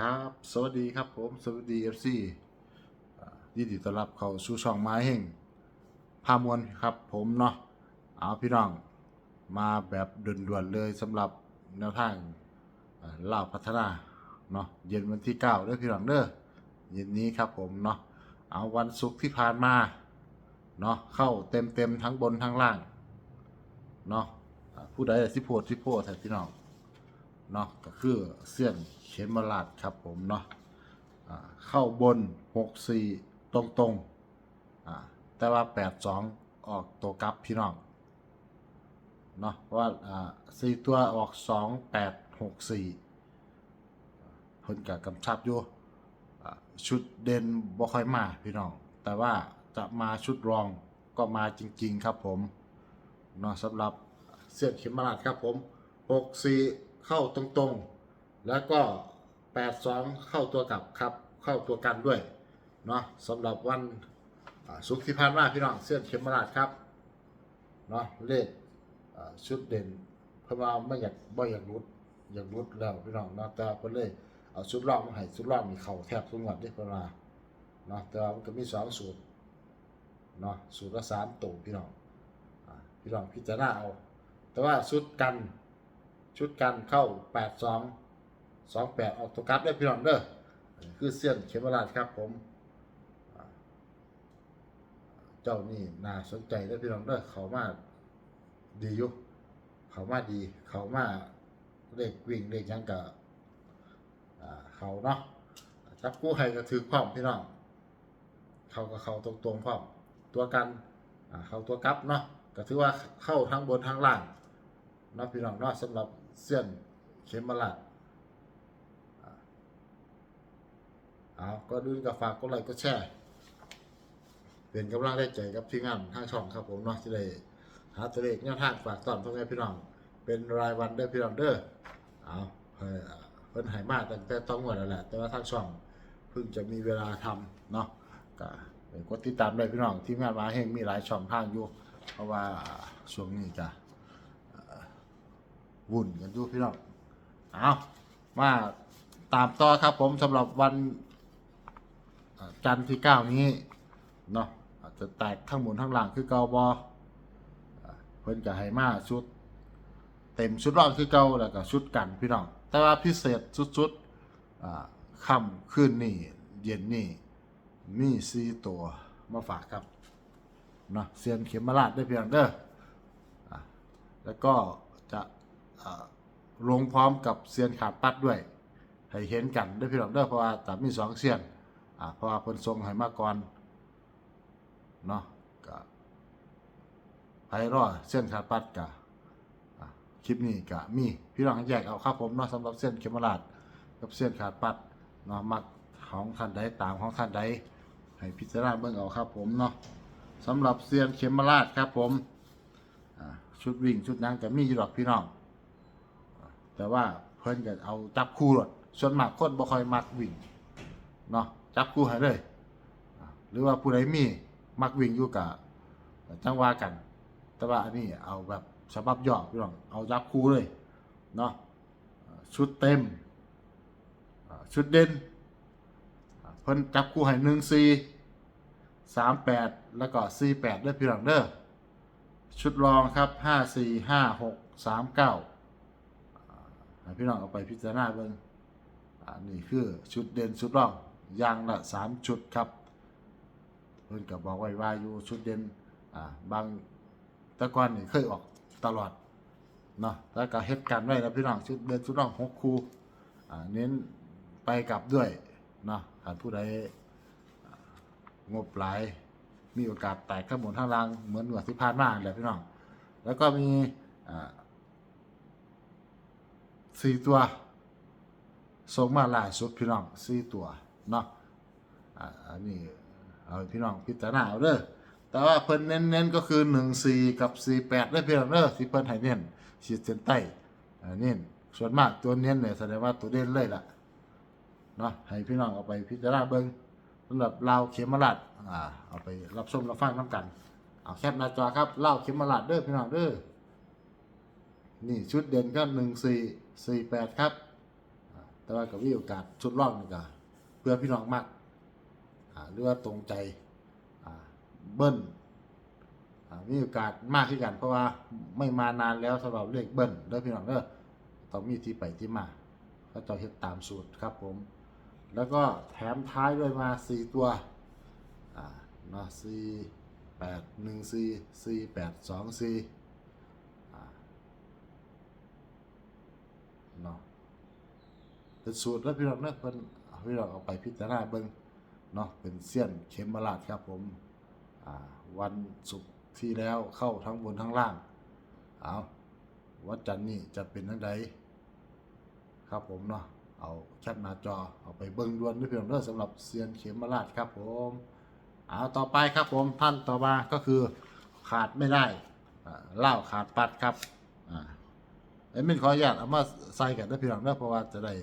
ครับ สวัสดีครับผม สวัสดีเอฟซียินดีต้อนรับเข้าสู่ช่องไม้แห่งพามวลครับผมเนาะเอาพี่น้องมาแบบด่วนๆเลยสำหรับแนวทางอ่าพัฒนาเนาะเย็นวันที่9เด้อพี่น้องเด้อเย็นนี้ครับผมเนาะเอาวันศุกร์ที่ผ่านมาเนาะเข้าเต็มๆทั้งบนทั้งล่างเนาะผู้ใดสิโพดสิโพดแท้พี่น้อง เนาะก็คือเสี้ยนเขมราดครับผมเนาะเข้าบน 64 ตรงตรงแต่ว่า 82 ออกตัวกลับพี่น้องเนาะว่าสี่ตัวออก 2 8 6 4เพิ่นกับกำชับอยู่ชุดเด่นบ่ค่อยมาพี่น้อง แต่ว่าจะมาชุดรองก็มาจริง ๆ ครับผมเนาะสำหรับเสี้ยนเขมราดครับผม 64 เข้าตรงๆ แล้วก็ 82 เข้าตัวกลับครับ เข้าตัวกันด้วย เนาะสำหรับวันอ่าศุกร์ที่ผ่านมาพี่น้องเสื้อเข็มราดครับ เนาะเลขอ่ชุดเด่น เพราะว่าไม่อยากบ่อยากรุดอยากรุดแล้วพี่น้องเนาะแต่เพิ่นเลยเอาชุดรอบมาให้ชุดรอบมีเข่าแทบทุกงวดเด้เพิ่นว่าเนาะแต่ว่ามันก็มีสองสูตรเนาะสูตรละสามตัวพี่น้องพี่น้องพิจารณาเอา แต่ว่าชุดกัน ชุดกันเข้า 8 2 2 8 ออกตัวกลับได้พี่น้องเด้อคือเส้ยนเขมราชครับผม เจ้านี่น่าสนใจได้พี่น้องเด้อเขามาดีอยู่เขามาดี เขามาเลขวิ่งเลขหยังกับเขาเนาะจับกู้ให้ก็ถือความพี่น้องเขากับเขาตรงๆพร้อมตัวกันเขาตัวกลับเนาะก็ถือว่าเข้าทั้งบนทั้งล่างเนาะพี่น้องเนาะสำหรับ เส้ยนเขมราชอ่าเอาก็ดูกับฝากกดไลค์กดแชร์เป็นกำลังได้ใจกับทีมงานทางช่องครับผมเนาะที่ได้หาตัวเลขแนวทางฝากตอนพ่อแม่พี่น้อง เป็นรายวันเด้อพี่น้องเด้อเอาเพิ่นเพิ่นใหายมากตั้งแต่ต้องวันแล้วแหละ แต่ว่าทางช่องเพิ่งจะมีเวลาทำเนาะก็กดติดตามได้พี่น้องทีมงานมาเฮงมีหลายช่องทางอยู่ เพราะว่าช่วงนี้จะ วุ่นกันดูพี่น้องเอามาตามต่อครับผมสำหรับวันจันทร์ที่เก้านี้เนาะอาจจะแตกข้างบนข้างล่างคือเกาบอเพิ่นจะให้มาชุด เต็มชุดรอบคือเก่าแล้วก็ชุดกันพี่น้องแต่ว่าพิเศษชุดๆค่ำคืนนี่เย็นนี่มีซีตัวมาฝากครับเนาะเซียนเข็มมาลาดได้เพียงเด้อแล้วก็จะ ลงพร้อมกับเซียนขาดปัดด้วย ให้เห็นกันได้พี่น้องเด้อเพราะว่าแต่มีสองเซียนอ่าเพราะว่าเพิ่นทรงให้มาก่อนเนาะก็ไผรอเซียนขาดปัดกะคลิปนี้ก็มีพี่น้องแยกเอาครับผมเนาะสำหรับเซียนเขมราชกับเซียนขาดปัดเนาะมักของท่านใดตามของท่านใดให้พิจารณาเบิ่งเอาครับผมเนาะสำหรับเซียนเขมราชครับผมชุดวิ่งชุดนั้นก็มีอยู่หรอกพี่น้อง แต่ว่าเพิ่นก็เอาจับคู่หลดส่วนมากคนบ่ค่อยมักวิ่งเนาะจับคู่ให้เลย หรือว่าผู้ใดมีมักวิ่งอยู่กับจังว่ากัน แต่ว่าอันนี้เอาแบบฉบับย่อพี่น้องเอาจับคู่เลยเนาะชุดเต็มชุดเด่นเพิ่นจับคู่ให้1 4 3 8แปดแล้วก็4 8ด้วยพี่น้องเด้อชุดรองครับห้าสี่ห้าหกสามเก้า พี่น้องเอาไปพิจารณาเบิ่งอันนี้คือชุดเด่นชุดรองอย่างละสามชุดครับเพิ่นก็บอกไว้ว่าอยู่ชุดเด่นอ่าบางตะกอนนี่เคยออกตลอดเนาะแล้วก็เฮ็ดกันไว้แล้วพี่น้องชุดเด่นชุดรองหกคู่อ่าเน้นไปกลับด้วยเนาะหากผู้ใดงบหลายมีโอกาสแตกข้างบนข้างล่างเหมือนหนวดที่ผ่านมาแหละพี่น้อง แล้วก็มีอ่า สี่ตัวส่งมาล่าสุดพี่น้องสี่ตัวเนาะอันนี้เอาพี่น้องพิจารณาเอาเด้อแต่ว่าเพิ่นเน้นๆก็คือหนึ่งสี่กับสี่แปดได้พี่น้องเด้อที่เพิ่นให้เน้นขีดเส้นใต้อ่าเน้นส่วนมากตัวเน้นเนี่ยแสดงว่าตัวเด่นเลยล่ะเนาะให้พี่น้องเอาไปพิจารณาเบิ่งสำหรับลาวเขมราชอ่าเอาไปรับชมรับฟังน้ำกันเอาแคปหน้าจอครับเลาเขมราชเด้อพี่น้องเด้อนี่ชุดเด่นก็หนึ่งสี่ สี่แปดครับ แต่ว่าก็มีโอกาสชุดร่องนี่ก็เพื่อพี่น้องมากหรือว่าตรงใจเบิ้ลมีโอกาสมากขึ้นกัน เพราะว่าไม่มานานแล้วสำหรับเลขเบิ้ลด้อพี่น้องเด้อต้องมีที่ไปที่มาก็จะเฮ็ดตามสูตรครับผม แล้วก็แถมท้ายด้วยมาสี่ตัวอ่าเนาะสี่แปดหนึ่งสี่สี่แปดสองสี่อ่าเนาะ เป็นสูตรแล้วพี่น้องเนาะเพิ่นพี่น้องเอาไปพิจารณาเบิ่งเนาะเป็นเสี้ยนเข็มมาลาดครับผมอ่าวันศุกร์ที่แล้วเข้าทั้งบนทั้งล่างเอาวันจันนี่จะเป็นทั้งใดครับผมเนาะเอาแคปหน้าจอเอาไปเบิ้งดวนด้วยเพียงเด้อสำหรับเซียนเข็มมาลาดครับผมเอาต่อไปครับผมท่านต่อมาก็คือขาดไม่ได้เหล้าขาดปัดครับอ่าเอ็มมินขออนุญาตเอามาใส่กันด้เพียงเด้อเพราะว่าจะได้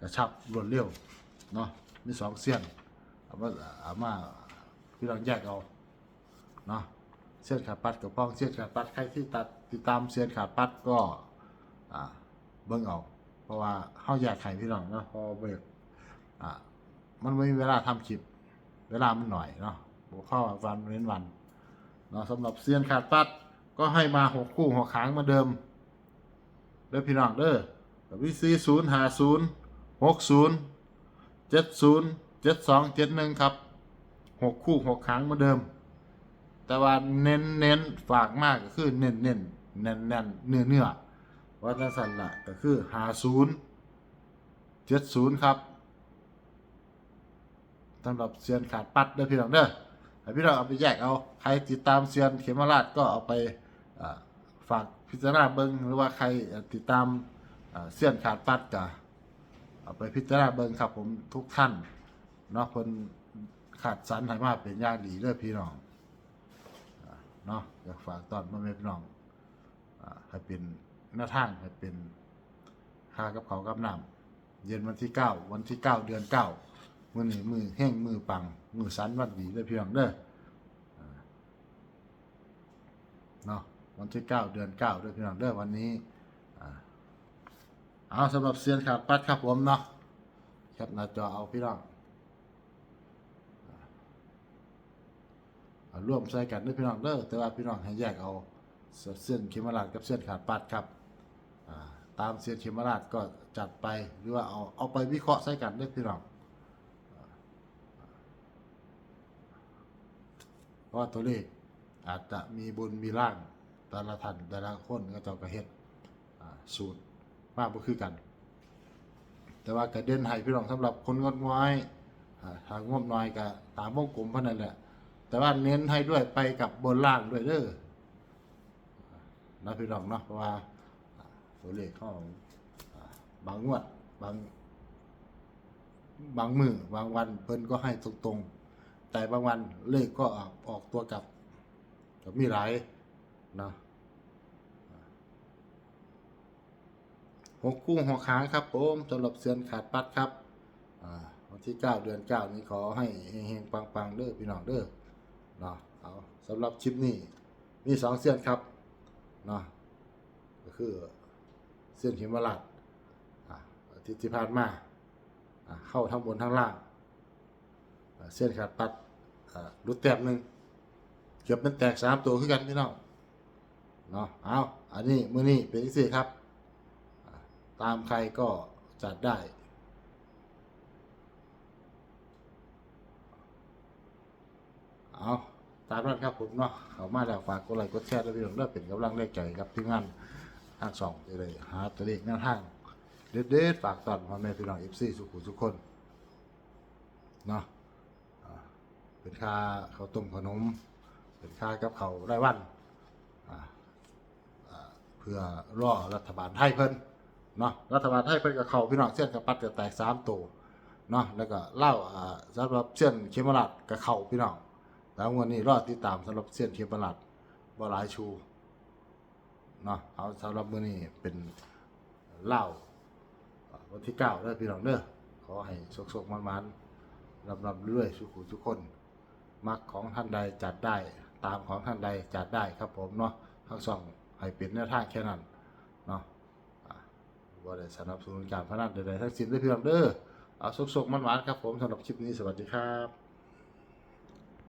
กระชับรวดเร็วเนาะมีสองเสี้ยนเอามาเอามาพี่น้องแยกเอาเนาะเสี้ยนขาดปัดกับป้องเสี้ยนขาดปัดใครที่ตัดติดตามเสี้ยนขาดปัดก็อ่าเบิ่งเอาเพราะว่าเฮาอยากให้พี่น้องเนาะพอเบิกอ่ามันไม่มีเวลาทำคลิป เวลามันหน่อยเนาะบ่เข้าวันเว้นวันเนาะสำหรับเซียนขาดปัดก็ให้มาหกคู่หกครั้งมาเดิมเด้อพี่น้องเด้อกับวิซีศูนย์หาศูนย์ หกศูนย์เจ็ดศูนย์เจ็ดสองเจ็ดหนึ่งครับหกคู่หกครั้งเหมาเดิม แต่ว่าเน้นเน้นฝากมากก็คือเน้นเน้นแน่นแน่นเนื้อเนื้อวัฒนสันละก็คือหาศูนย์เจ็ดศูนย์ครับสำหรับเซียนขาดปัดเด้อพี่น้องเด้อให้พี่น้องเอาไปแยกเอาใครติดตามเซียนเขมราชก็เอาไปฝากพิจารณาเบิ้งหรือว่าใครติดตามเซียนขาดปัดก็ เอาไปพิจารณาเบิ้งครับผมทุกท่านเนาะคนขาดสรรให้มาเป็นอย่างดีเด้อพี่น้องเนาะอยากฝากตอนมาแม่พี่น้องอให้เป็นหน้าทางให้เป็นค่ากับเขาวกับน้ำเย็นวันที่เก้าวันที่เก้าเดือนเก้ามือนี้มือแห้งมือปัง มือสันวันดีเลยพี่น้องเด้อเนาะวันที่เก้าเดือนเก้าเด้อพี่น้องเด้อวันนี้ เอาสำหรับเซียนขาดปัดครับผมเนาะแคปหน้าจอเอาพี่น้องร่วมใส่กันด้อพี่น้องเด้อแต่ว่าพี่น้องให้แยกเอาเส้นเขมราชกับเส้นขาดปัดครับตามเส้นเขมราชก็จัดไปหรือว่าเอาเอาไปวิเคราะห์ใส่กันด้อพี่น้องเพราะว่าตัวเลขอาจจะมีบนมีล่างแต่ละท่านแต่ละคนก็จ้าก็เฮ็ดสูตร มากบ่คือกัน แต่ว่ากระเด็นให้พี่น้องสำหรับคนงดน้อยทางงบน้อยก็ตามวงกลมเท่านั้นแหละ แต่ว่าเน้นให้ด้วยไปกับบนล่างด้วยเด้อนะพี่น้องเนาะเพราะว่าตัวเลขของอ่าบางงวดบางบางมือบางวันเพิ่นก็ให้ตรงๆ แต่บางวันเลขก็ออกออกตัวกลับก็มีหลายนะ หกคู่หกค้างครับผมสำหรับเซียนขาดปัดครับวันที่ 9 เดือน 9 นี้ขอให้เฮงๆปังๆเด้อพี่น้องเด้อเนาะเอาสำหรับคลิปนี้มีสองเซียนครับเนาะก็คือเส้นเขมราชอ่าที่ที่ผ่านมาเข้าทั้งบนทั้งล่างเส้นขาดปัดรุดแต้มหนึ่งเกือบเป็นแตกสามตัวคือกันพี่น้องเนาะเอาอันนี้มือนี้เป็นที่สี่ครับ ตามใครก็จัดได้ เอาตามนั้นครับผมเนาะเขามาแล้วฝากกดไลค์กดแชร์แล้วพี่น้องเด้อเป็นกำลังแรงใจครับที่งานทางสองจะได้หาตัวเลขแนวทางเด็ดๆฝากตอนพ่อแม่พี่น้องเอฟซีสุขุมทุกคนเนาะเป็นค่าเขาต้มขนม เป็นค่ากับเขาวรายวันเพื่อรอรัฐบาลไทยเพิ่น เนาะรัฐบาลไทยเพิ่นกับเขาพี่น้องเส้นกับปัดจะแตกสามตัวเนาะแล้วก็เล่าอ่าสำหรับเส้นเขมราชกับเขาพี่น้องแล้ววันนี้รอดติดตามสำหรับเส้นเทียบประหลัดบหลายชูเนาะเอาสำหรับมื้อนี้เป็นเหล้าอ่าวันที่เก้าเด้อพี่น้องเด้อขอให้สกๆมันๆลำๆเรื่อยๆสุขุทุกคนมักของท่านใดจัดได้ตามของท่านใดจัดได้ครับผมเนาะทั้งสองให้เป็นแนวทางแค่นั้นเนาะ บ่ได้สนับสนุนการพนันใดๆทั้งสิ้นเด้เพี่น้องเด้อเอาสุกๆมันหวานครับผมสำหรับคลิปนี้สวัสดีครับ